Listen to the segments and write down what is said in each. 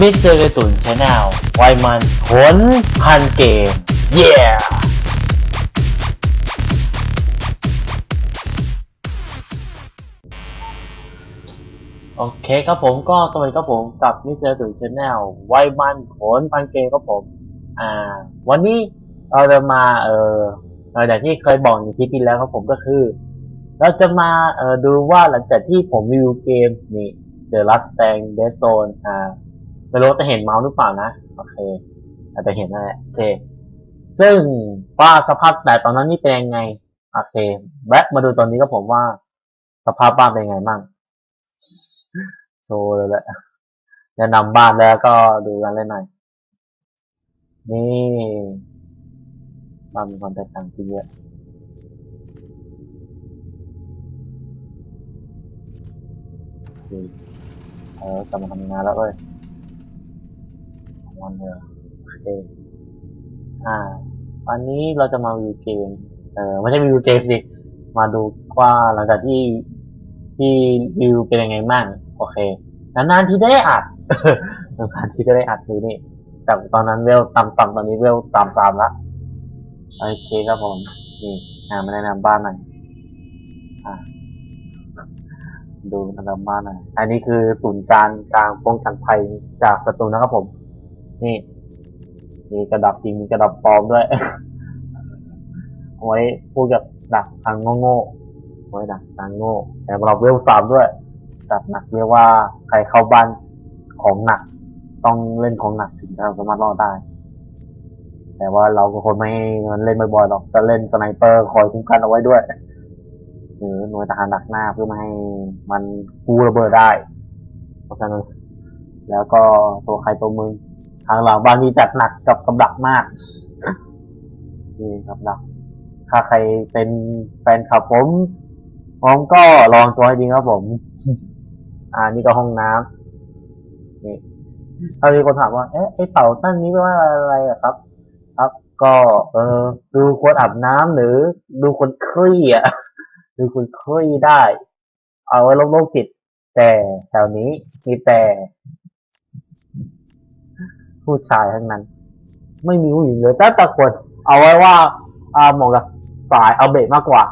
มิสเตอร์การ์ตูนชาแนลไวมันขนพันเกม เย้โอเคครับผมก็สวัสดีครับผมกับมิสเตอร์การ์ตูนชาแนลไวมันขนพันเกมครับผม อ่า วันนี้เราจะมาเออเอ่ออย่ที่เคยบอกในคลิปที่แล้วครับผมก็คือ เราจะมาเออดูว่าหลังจากที่ผมรีวิวเกมนี่ The Last Stand Dead Zone อ่า ไม่รู้จะเห็นเมาส์หรือเปล่านะ โอเค อาจจะเห็นนั่นแหละโอเค ซึ่งว่าสภาพแต่ตอนนั้นนี่เป็นยังไง โอเค แวะมาดูตอนนี้ก็ผมว่า สภาพบ้านเป็นยังไงบ้างโชว์เลยแหละแนะนำบ้านแล้วก็ดูกันเล่นหน่อย นี่บ้านมีความแตกต่างที่เยอะเคเออกลับมาทำงานแล้วเว้ย องวันเลยเหรอโอเคอ่าวันนี้เราจะมาวิวเกม เออไม่ใช่วิวเกมสิ มาดูว่าหลังจากที่ที่วิวเป็นยังไงบ้างโอเคนานๆที่ได้อัดนานๆที่จะได้อัดดูนี่จากตอนนั้นเวลต่ำๆตอนนี้เวลสามสามละโอเคครับผมนี่อ่ามาแนะนำบ้านหน่อยอ่าดูแนะนำบ้านหน่อยอันนี้คือศูนย์การกลางป้องกันภัยจากศัตรูนะครับผม นี่มีกระดับจริงมีกระดับปลอมด้วยเอาไว้พูดกับดักทางโง่ๆไว้ดักทางโง่ แต่สำหรับเวลสามด้วยดักหนักเรียกว่าใครเข้าบ้านของหนัก ต้องเล่นของหนักถึงจะสามารถรอดได้ แต่ว่าเราก็คนไม่มันเล่นบ่อยๆหรอกจะเล่นสไนเปอร์คอยคุ้มกันเอาไว้ด้วยหรือหน่วยทหารดักหน้าเพื่อไม่ให้มันกู้ระเบิดได้ เพราะฉะนั้นแล้วก็ตัวใครตัวมึง ทางหลังบ้านนี้จัดหนักกับกับดักมากนี่กับดัก ถ้าใครเป็นแฟนคลับผมผมก็ลองตัวให้ดีครับผม อ่านี่ก็ห้องน้ำนี่ถ้ามีคนถามว่า เอ๊ะไอเต่าตั้นนี้แปลว่าอะไรอะครับ ครับ ก็ เออ ดูคนอาบน้ำหรือ ดูคนคลี่อะดูคนคลี่ได้ เอาไว้ลบโรคจิต แต่แถวนี้มีแต่ ผู้ชายทั้งนั้น ไม่มีผู้หญิงเลยแต่แต่คนเอาไว้ว่าอาเหมาะกับสายเอาเบะมากกว่า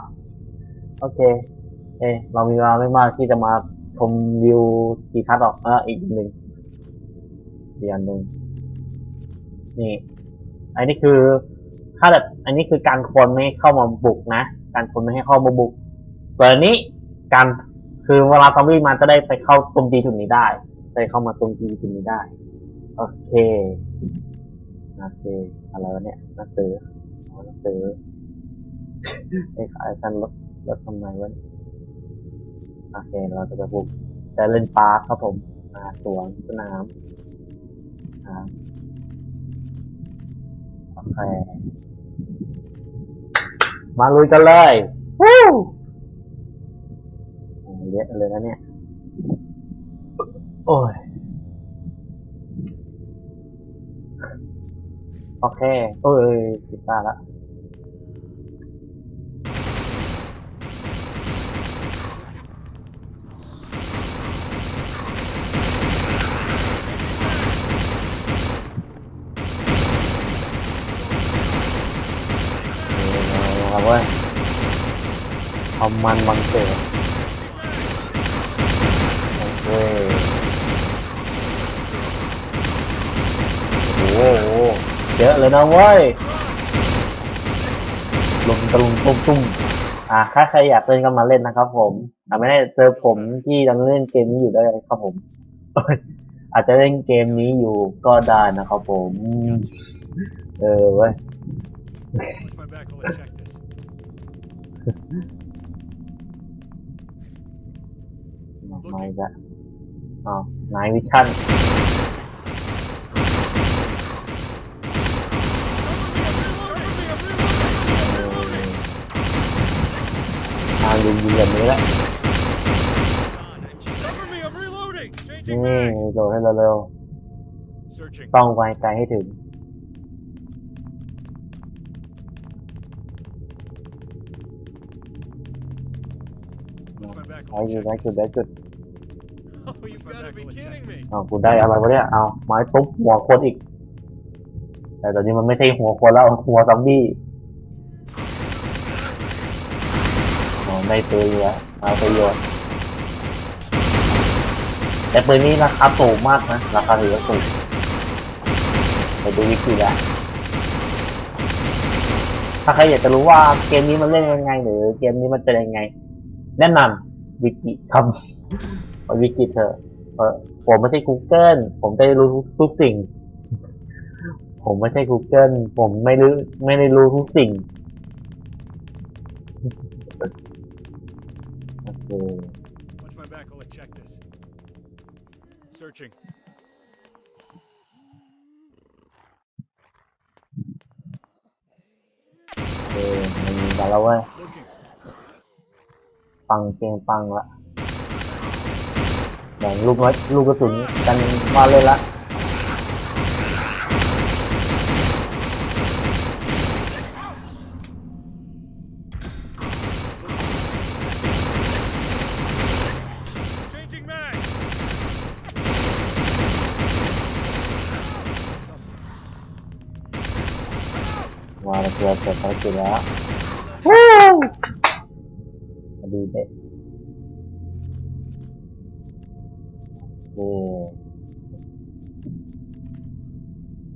โอเค เอเรามีเวลาไม่มากที่จะมาชมวิวทีทัศน์หรอกเอออีกอันหนึ่งอีกอันหนึ่งนี่อันนี้คือถ้าแบบอันนี้คือการคนไม่ให้เข้ามาบุกนะ การคนไม่ให้เข้ามาบุกส่วนนี้การคือเวลาซอมบี้มาจะได้ไปเข้าตรงตีถุนนี้ได้ได้เข้ามาตรงตีถุนนี้ได้ โอเคโอเคอะไรวะเนี่ยหนังสืออ๋อหนังสือไอ้ขายสั้นรถรถทำไมวะโอเค เราจะไปบุกจะเล่นปาร์คครับผมอ่าสวนสนามอ่าโอเค มาลุยกันเลยวู้โอ้ยเยอะเลยนะเนี่ย โอ้ย โอเคเอ้ยติดตาละเอาเว้ยเอามันบังเกิดโอเคโอ้โห เยอะเลยนะเว้ยลุมตะลุมตุ้มตุ้มอ่าถ้าใครอยากเล่นก็มาเล่นนะครับ ผมอ่าไม่ได้เจอผมที่กำลังเล่นเกมนี้อยู่ได้ครับผม อาจจะเล่นเกมนี้อยู่ก็ได้นะครับผม เออเว้ย Watch my back while I check this. ไม่ละอ๋อนายวิชั่น ลุมยิงแบบนี้แหละ Cover me, I'm reloading! นี่ Changing mag! โดดให้เร็ว Searching. ๆต้องไว้ใจให้ถึง Watch my back ไว้ while I จุด check ไว้ this. จุดไว้จุด Oh, you've got to be kidding me. เอากูได้อะไรวะเนี่ยเอาไม้ทุบหัวคนอีก แต่ตอนนี้มันไม่ใช่หัวคนแล้วหัวซอมบี้ ได้ปืนแล้วเอาประโยชน์แต่ปืนนี้ราคาสูงมากนะ ราคาถือว่าสูงไปดูวิธีแล้วถ้าใครอยากจะรู้ว่าเกมนี้มันเล่นยังไง หรือเกมนี้มันเป็นยังไง แนะนำวิกิครับไปวิกิเถอะเออผมไม่ใช่ Google ผมจะได้รู้ทุกทุกสิ่ง ผมไม่ใช่ Google ผมไม่รู้ไม่ได้รู้ทุกสิ่ง Watch my back while I check this. Searching. เออมันมีกันแล้วเว้ย Looking. ปังเพียงปังละแบ่งลูกน้อยลูกกระสุนกันมาเลยละ มาแล้วเกือบเสร็จภารกิจแล้ววู้มาดีเด็ดโอเค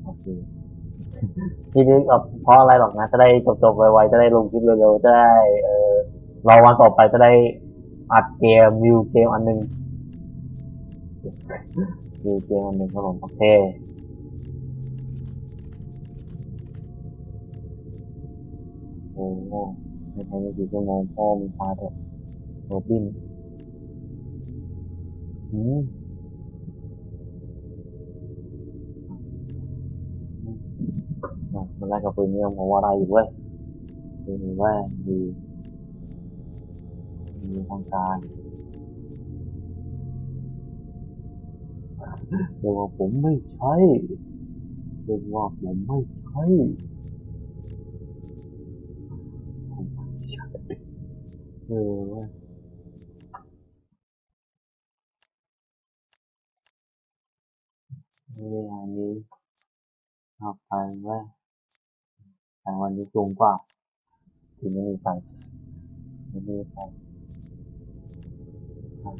โอเคทีนี้ก็เพราะอะไรหรอกนะ จะได้จบๆไวๆจะได้ลงคลิปเร็วๆจะได้เออรอวันต่อไปจะได้อัดเกมวิวเกมอันหนึงวิวเกมอันหนึงครับผมโอเค โอ้โหไม่ใช่ไม่กี่ชั่วโมงพ่อมีพาเถอะโรบินอืมมันไล่กับปืนนี้ผมว่าอะไรอยู่เว้ยปืนว่าดีมีทางการเรียกว่าผมไม่ใช่เรียกว่าผมไม่ใช่ เออเว้ยเวลานี้เอาไปว่าแต่วันนี้สูงกว่าที่ไม่มีไฟไม่มีไฟ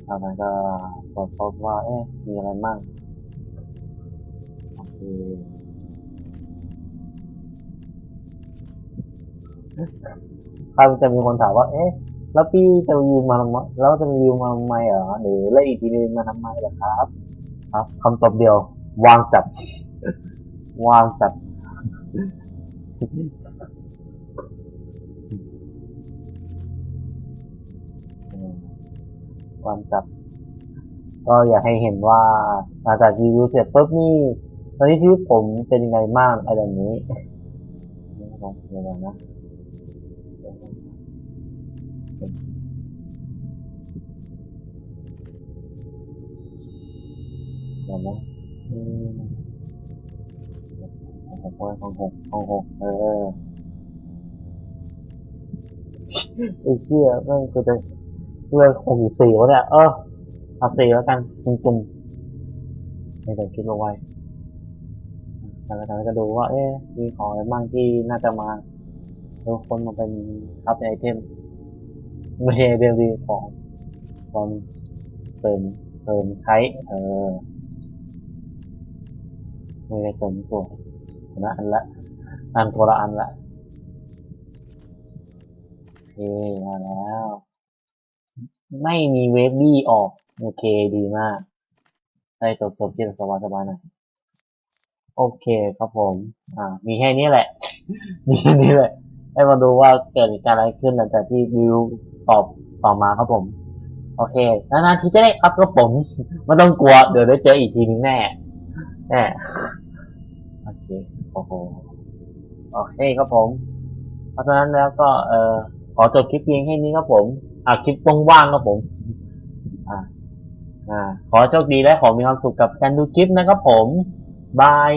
ตอนนั้นก็ตรวจพบว่าเอ๊ะมีอะไรมั่งโอเค ถ้าจะมีคนถามว่า เอ๊ะ แล้วพี่จะรีวิวมาทำไมแล้วจะรีวิวมาทำไมเหรอหรือแล้วอีกทีนึงมาทำไมเหรอครับ ครับคำตอบเดียว วางจับ วางจับวางจับ ก็อยากให้เห็นว่าหลังจากรีวิวเสร็จปุ๊บนี่ตอนนี้ชีวิตผมเป็นยังไงบ้างอะไรแบบนี้นะครับเดี๋ยวก่อนนะ เดี๋ยวนะอืมของหกของหกของหกเออไอ้เหี้ยแม่งกูจะเลือกหกอยู่สี่วะเนี่ยเออเอาสี่แล้วกันซุ่มๆไม่ต้องคิดเอาไว้แล้วก็ดูว่า เอ๊ะมีของอะไรบ้างที่น่าจะมาทุกคนมาเป็นคับไอเทมไม่ใช่ไอเทมดีของความเสริมเสริมใช้ เออ ไม่ได้เสริมสวยคนะอันละอันตัวละอันละโอเคมาแล้ว ไม่มีเวฟบี้ออก โอเคดีมาก ได้จบจบเกมสบายสบายหน่อยโอเคครับผม อ่า มีแค่นี้แหละ มีแค่นี้แหละ ให้มาดูว่าเกิดเหตุการณ์อะไรขึ้นหลังจากที่วิวตอบต่อมาครับผม โอเคนานๆทีจะได้อัพครับผม ไม่ต้องกลัว เดี๋ยวได้เจออีกทีนึงแน่ แน่โอเคโอ้โหโอเคครับผม เพราะฉะนั้นแล้วก็เออขอจบคลิปเพียงแค่นี้ครับผม อ่าคลิปว่างๆครับผม อ่าอ่า ขอโชคดีและขอมีความสุขกับการดูคลิปนะครับผม บาย